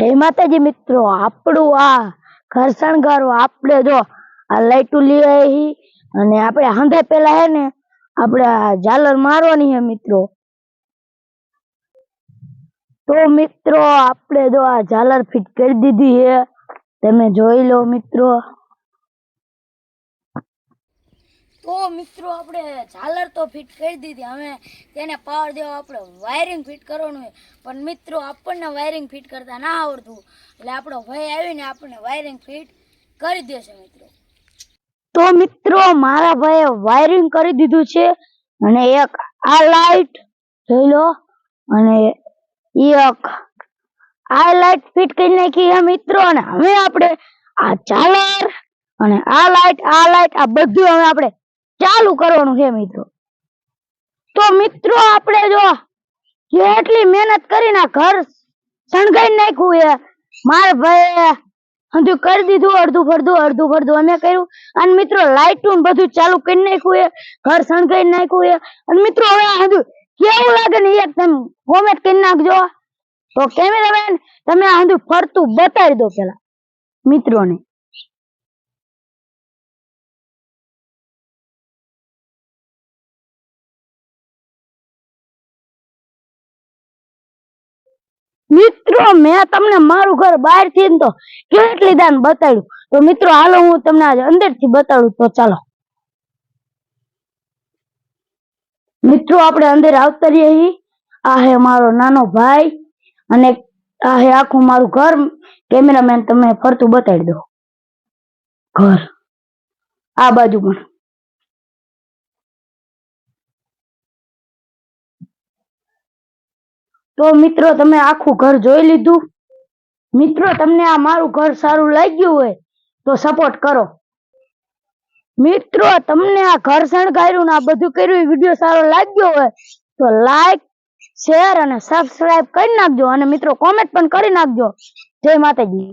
જય માતાજી મિત્રો, આપણું આ ઘર શણગારવા આપણે જો આ લાઈટું લઈ આવી અને આપણે હંધે પેલા હે ને આપણે આ ઝાલર મારવાની હે મિત્રો. તો મિત્રો, આપણે જો આ ઝાલર ફિટ કરી દીધી હે. તમે જોઈ લો મિત્રો. તો મિત્રો આપણે ઝાલર તો ફિટ કરી દીધી. હવે તેને પાવર દેવા આપણે વાયરિંગ ફિટ કરવાનું હોય પણ મિત્રો આપણને વાયરિંગ ફિટ કરતા ના આવડતું. એટલે આપણો ભાઈ આવીને આપણને વાયરિંગ ફિટ કરી દેશે મિત્રો. તો મિત્રો મારા ભાઈએ વાયરિંગ કરી દીધું છે. અને એક આ લાઇટ જોઈ લો. અને એક આ લાઈટ ફિટ કરી નાખી છે મિત્રો. અને હવે આપણે આ ઝાલર અને આ લાઇટ આ લાઇટ આ બધું હવે આપણે ચાલુ કરવાનું છે મિત્રો. તો મિત્રો, આપણે જો એટલી મહેનત કરીને ઘર શણગાઈ નાખ્યું છે, મારા ભાઈ હજુ કરી દીધું, અડધું ફરધું અડધું ફરધું અમે કર્યું. અને મિત્રો લાઇટું બધું ચાલુ કરી નાખ્યું એ ઘર શણગાઈ નાખ્યું એ અને મિત્રો, હવે હજુ કેવું લાગે ને એક તમે કોમેન્ટ કરી નાખજો. તો કેમેરામેન, તમે હજુ ફરતું બતાવી દો પેલા મિત્રોને. મિત્રો, મેં તમને મારું ઘર બહારથી તો કેટલી દાન બતાડ્યું. તો મિત્રો, હાલો હું તમને આજે અંદરથી બતાડું તો ચાલો. મિત્રો, આપણે અંદર આવતા રહીએ. આ હે મારો નાનો ભાઈ અને આ હે આખું મારું ઘર. કેમેરામેન તમે ફરતું બતાડી દો ઘર. આ બાજુ પણ. તો મિત્રો, તમે આખું ઘર જોઈ લીધું? મિત્રો, તમને આ મારું ઘર સારું લાગ્યું હોય, તો સપોર્ટ કરો. મિત્રો, તમને આ ઘર શણગાર્યું ને આ બધું કર્યું વીડિયો સારો લાગ્યો હોય, તો લાઈક શેર અને સબસ્ક્રાઇબ કરી નાખજો. અને મિત્રો કોમેન્ટ પણ કરી નાખજો. જય માતાજી.